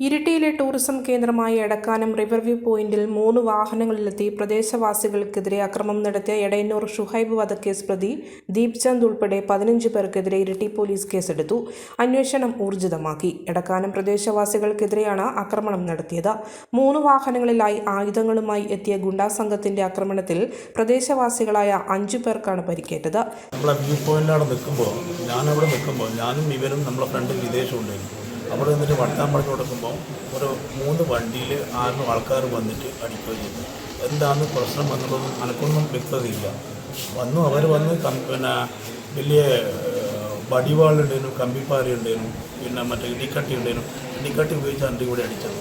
ഇരിട്ടിയിലെ tourism കേന്ദ്രമായ Edakkanam riverview പോയിന്റിൽ മൂന്ന് വാഹനങ്ങളിലെത്തി പ്രദേശവാസികൾക്കെതിരെ അക്രമം നടത്തിയ എടയന്നൂർ ഷുഹൈബ് വധക്കേസ് പ്രതി ദീപ് ചന്ദ് ഉൾപ്പെടെ പതിനഞ്ച് പേർക്കെതിരെ ഇരിട്ടി പോലീസ് കേസെടുത്തു. അന്വേഷണം ഊർജിതമാക്കി. എടക്കാനം പ്രദേശവാസികൾക്കെതിരെയാണ് ആക്രമണം നടത്തിയത്. മൂന്ന് വാഹനങ്ങളിലായി ആയുധങ്ങളുമായി എത്തിയ ഗുണ്ടാ സംഘത്തിന്റെ ആക്രമണത്തിൽ പ്രദേശവാസികളായ അഞ്ചു പേർക്കാണ് പരിക്കേറ്റത്. നമ്മളെ വ്യൂ പോയിന്റിലാണ് ഞാനും ഇവരും നമ്മളെ ഫ്രണ്ട് വിദേശം ഉണ്ടായിരുന്നു അവിടെ നിന്നിട്ട് വട്ടാൻ പറഞ്ഞു കൊടുക്കുമ്പോൾ ഒരു മൂന്ന് വണ്ടിയിൽ ആരും ആൾക്കാർ വന്നിട്ട് അടിക്കുകയും ചെയ്തു. എന്താണ് പ്രശ്നം എന്നുള്ളതും അനക്കൊന്നും വ്യക്തതയില്ല. വന്നു അവർ വന്ന് പിന്നെ വലിയ വടിവാളുണ്ടേനും കമ്പിപ്പാര ഉണ്ടായിരുന്നു പിന്നെ മറ്റേ ഇടിക്കട്ടി ഉണ്ടേനും ഇടിക്കട്ടി ഉപയോഗിച്ച് അണ്ടി കൂടെ അടിച്ചത്.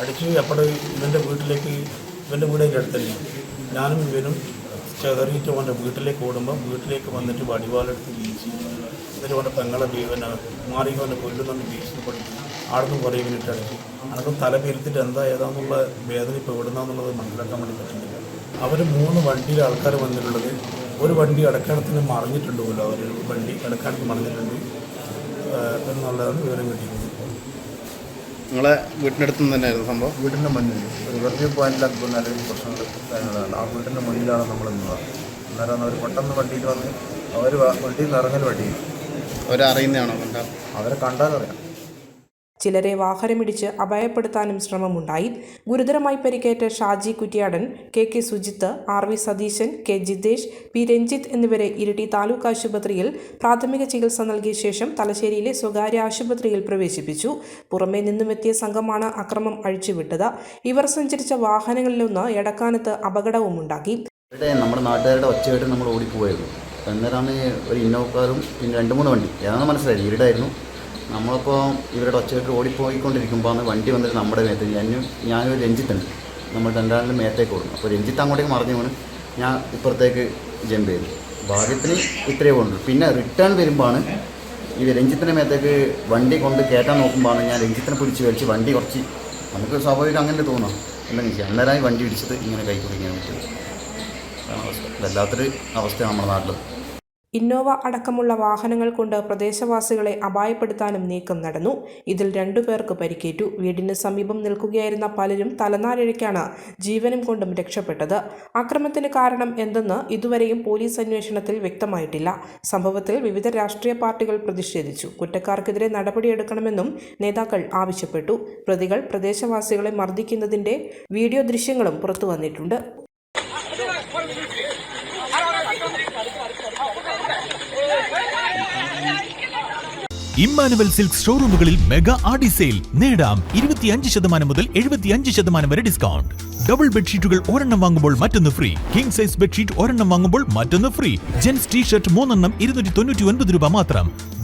അടിച്ച് അപ്പോൾ ഇവന്റെ വീട്ടിലേക്ക് ഇവന്റെ വീടിന്റെ അടുത്ത് ഞാനും ഇവനും ചെതറിയിട്ട് അവന്റെ വീട്ടിലേക്ക് ഓടുമ്പോൾ വീട്ടിലേക്ക് വന്നിട്ട് വടിവാലെടുത്ത് വീശി. എന്നിട്ട് അവന്റെ പെങ്ങളെ ബീവന മാറി അവന്റെ കൊല്ലുന്ന വീശി പഠിച്ചു ആടുന്ന് കുറേ മിനിറ്റ് അടിച്ചു. അനക്കും തല പെരുത്തിട്ട് എന്താ ഏതാന്നുള്ള വേദന ഇപ്പോൾ എവിടുന്നാന്നുള്ളത് മനസ്സിലാക്കാൻ വേണ്ടി പറ്റുന്നില്ല. അവർ മൂന്ന് വണ്ടിയിൽ ആൾക്കാർ വന്നിട്ടുള്ളത് ഒരു വണ്ടി അടക്കാണത്തിന് മറിഞ്ഞിട്ടുണ്ട് അവർ വണ്ടി അടക്കാണത്ത് മറിഞ്ഞിട്ടുണ്ട്. എന്നുള്ളതാണ് വിവരം കിട്ടിയിരുന്നത് നിങ്ങളെ വീട്ടിനടുത്ത് അടുത്ത് തന്നെയായിരുന്നു സംഭവം? വീട്ടിന്റെ മുന്നിൽ. ഒരു വെറുതെ പോയിന്റിലൊക്കെ അല്ലെങ്കിൽ പ്രശ്നങ്ങൾ കാര്യങ്ങളാണ്. ആ വീട്ടിന്റെ മുന്നിലാണ് നമ്മൾ നിന്നത്. അന്നേരം അവർ പെട്ടെന്ന് വണ്ടിയിൽ വന്ന് അവർ വണ്ടിയിൽ നിന്ന് ഇറങ്ങൽ വണ്ടിയിൽ അവരറിയുന്നതാണോ കണ്ടാൽ? അവരെ കണ്ടാലറിയാം ചിലരെ വാഹനമിടിച്ച് അപായപ്പെടുത്താനും ശ്രമമുണ്ടായി. ഗുരുതരമായി പരിക്കേറ്റ Shaji Kuttiyadan K K Sujith R V Satheesan K Jithesh P Ranjith എന്നിവരെ ഇരിട്ടി താലൂക്ക് ആശുപത്രിയിൽ പ്രാഥമിക ചികിത്സ നൽകിയ ശേഷം തലശ്ശേരിയിലെ സ്വകാര്യ ആശുപത്രിയിൽ പ്രവേശിപ്പിച്ചു. പുറമേ നിന്നുമെത്തിയ സംഘമാണ് അക്രമം അഴിച്ചുവിട്ടത്. ഇവർ സഞ്ചരിച്ച വാഹനങ്ങളിലൊന്ന് എടക്കാനത്ത് അപകടവുമുണ്ടാക്കി. നമ്മുടെ നാട്ടുകാരുടെ ഒച്ചയായിട്ട് നമ്മൾ ഓടിപ്പോയായിരുന്നു. അന്നേരമാണ് ഒരു ഇന്നോക്കാരും പിന്നെ രണ്ട് മൂന്ന് വണ്ടി. ഏതാണെന്ന് മനസ്സിലായി ഇവിടായിരുന്നു നമ്മളിപ്പോൾ ഇവരുടെ ഒച്ചയിട്ട് ഓടിപ്പോയിക്കൊണ്ടിരിക്കുമ്പോഴാണ് വണ്ടി വന്നിട്ട് നമ്മുടെ മേത്ത് ഞാനും ഞാനൊരു രഞ്ജിത്തുണ്ട്. നമ്മൾ രണ്ടാളിന്റെ മേത്തേക്ക് ഓടും. അപ്പോൾ രഞ്ജിത്ത് അങ്ങോട്ടേക്ക് മറിഞ്ഞു ഞാൻ ഇപ്പുറത്തേക്ക് ജമ്പ് ചെയ്തു. ഭാഗ്യത്തിന് ഇത്രയേ പോകുന്നുള്ളൂ പിന്നെ റിട്ടേൺ വരുമ്പോഴാണ് ഈ രഞ്ജിത്തിന്റെ മേത്തേക്ക് വണ്ടി കൊണ്ട് കയറ്റാൻ നോക്കുമ്പോഴാണ് ഞാൻ രഞ്ജിത്തിനെ പിടിച്ച് വലിച്ച് വണ്ടി കുറച്ച് നമുക്ക് സ്വാഭാവികം അങ്ങനെ തോന്നാം. എന്താണെന്ന് വെച്ചാൽ അന്നേരമായി വണ്ടി ഇടിച്ചത് ഇങ്ങനെ കൈ കുടിക്കാൻ പറ്റും. അവസ്ഥ. വല്ലാത്തൊരു അവസ്ഥയാണ് നമ്മുടെ നാട്ടിൽ ഇന്നോവ അടക്കമുള്ള വാഹനങ്ങൾ കൊണ്ട് പ്രദേശവാസികളെ അപായപ്പെടുത്താനും നീക്കം നടന്നു. ഇതിൽ രണ്ടു പേർക്ക് പരിക്കേറ്റു. വീടിന് സമീപം നിൽക്കുകയായിരുന്ന പലരും തലനാരിഴയ്ക്കാണ് ജീവനും കൊണ്ടും രക്ഷപ്പെട്ടത്. അക്രമത്തിന് കാരണം എന്തെന്ന് ഇതുവരെയും പോലീസ് അന്വേഷണത്തിൽ വ്യക്തമായിട്ടില്ല. സംഭവത്തിൽ വിവിധ രാഷ്ട്രീയ പാർട്ടികൾ പ്രതിഷേധിച്ചു. കുറ്റക്കാർക്കെതിരെ നടപടിയെടുക്കണമെന്നും നേതാക്കൾ ആവശ്യപ്പെട്ടു. പ്രതികൾ പ്രദേശവാസികളെ മർദ്ദിക്കുന്നതിന്റെ വീഡിയോ ദൃശ്യങ്ങളും പുറത്തുവന്നിട്ടുണ്ട്. ഇമ്മാനുവൽ സിൽക്ക് ഷോറൂമുകളിൽ മെഗാ ആഡി സെയിൽ. നേടാം ഇരുപത്തിയഞ്ച് ശതമാനം മുതൽ എഴുപത്തിയഞ്ച് ശതമാനം വരെ ഡിസ്കൗണ്ട്. ഡബിൾ ബെഡ്ഷീറ്റുകൾ ഒരെണ്ണം വാങ്ങുമ്പോൾ മറ്റൊന്ന് ഫ്രീ. കിങ് സൈസ് ബെഡ്ഷീറ്റ് ഒരെണ്ണം വാങ്ങുമ്പോൾ മറ്റൊന്ന് ഫ്രീ. ജെൻസ് ടീ ഷർട്ട് മൂന്നെണ്ണം ഇരുന്നൂറ്റി തൊണ്ണൂറ്റി ഒൻപത് രൂപ മാത്രം.